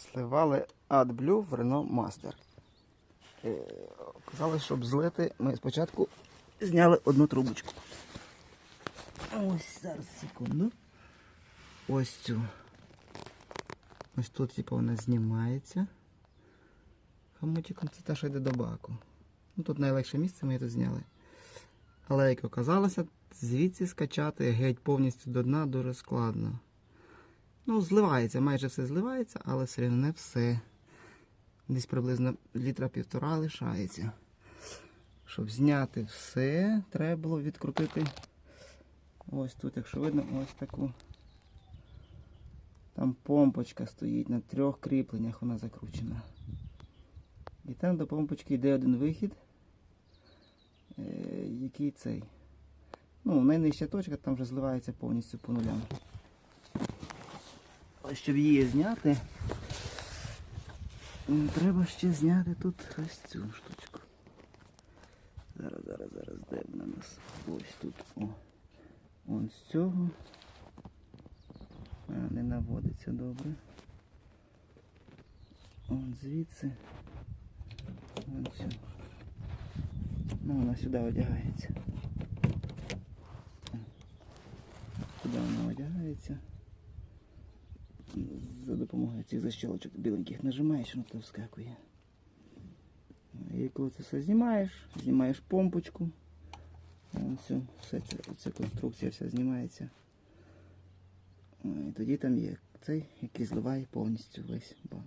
Сливали AdBlue в Renault Master. Казали, щоб злити, ми спочатку зняли одну трубочку. Ось зараз секунду. Ось цю. Ось тут, типу, вона знімається. Хамутиком це те, що йде до баку. Ну, тут найлегше місце ми тут зняли. Але як оказалося, звідси скачати геть повністю до дна дуже складно. Ну, зливається, майже все зливається, але все одно не все. Десь приблизно літра півтора лишається. Щоб зняти все, треба було відкрутити ось тут, якщо видно, ось таку. Там помпочка стоїть на трьох кріпленнях, вона закручена. І там до помпочки йде один вихід, е, який цей. Ну, найнижча точка, там вже зливається повністю по нулям. Щоб її зняти, треба ще зняти тут ось цю штучку. Зараз, зараз, зараз, де вона у нас? Ось тут. О. Вон з цього. А, не наводиться добре. Вон звідси. Вон сюди. Ну, вона сюди одягається. Сюди вона одягається. За допомогою цих защелочок біленьких нажимаєш, воно то вскакує. І коли це все знімаєш, знімаєш помпочку. Вон все, це, ця конструкція вся знімається. І тоді там є цей, який зливає повністю весь бак.